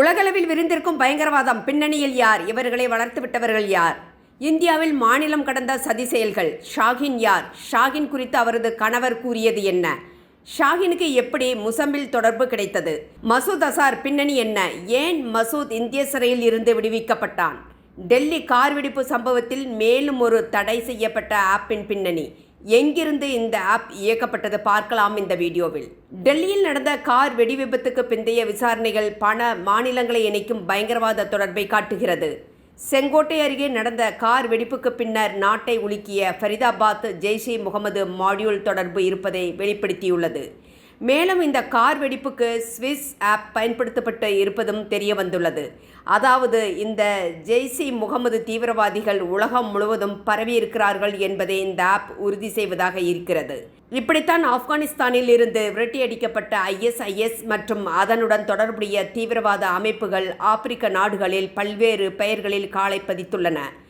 உலகளவில் விரிந்திருக்கும் பயங்கரவாதம் பின்னணியில் யார்? இவர்களை வளர்த்து விட்டவர்கள் யார்? இந்தியாவில் மாநிலம் கடந்த சதி செயல்கள். ஷாகின் யார்? ஷாகின் குறித்து அவரது கணவர் கூறியது என்ன? ஷாகினுக்கு எப்படி முசம்பில் தொடர்பு கிடைத்தது? மசூத் அசார் பின்னணி என்ன? ஏன் மசூத் இந்திய சிறையில் இருந்து விடுவிக்கப்பட்டான்? டெல்லி கார் வெடிப்பு சம்பவத்தில் மேலும் ஒரு தடை செய்யப்பட்ட ஆப்பின் பின்னணி. எங்கிருந்து இந்த ஆப் இயக்கப்பட்டது பார்க்கலாம் இந்த வீடியோவில். டெல்லியில் நடந்த கார் வெடி விபத்துக்கு பிந்தைய விசாரணைகள் பல மாநிலங்களை இணைக்கும் பயங்கரவாத தொடர்பை காட்டுகிறது. செங்கோட்டை அருகே நடந்த கார் வெடிப்புக்கு பின்னர் நாட்டை உலுக்கிய ஃபரிதாபாத் ஜெய்ஷே முகமது மாடியூல் தொடர்பு இருப்பதை வெளிப்படுத்தியுள்ளது. மேலும் இந்த கார் வெடிப்புக்கு ஸ்விஸ் ஆப் பயன்படுத்தப்பட்டு இருப்பதும் தெரிய வந்துள்ளது அதாவது இந்த ஜெய்சி முகமது தீவிரவாதிகள் உலகம் முழுவதும் பரவி இருக்கிறார்கள் என்பதை இந்த ஆப் உறுதி செய்வதாக இருக்கிறது. இப்படித்தான் ஆப்கானிஸ்தானில் இருந்து விரட்டியடிக்கப்பட்ட ஐஎஸ்ஐஎஸ் மற்றும் அதனுடன் தொடர்புடைய தீவிரவாத அமைப்புகள் ஆப்பிரிக்க நாடுகளில் பல்வேறு பெயர்களில் காலை பதித்துள்ளன.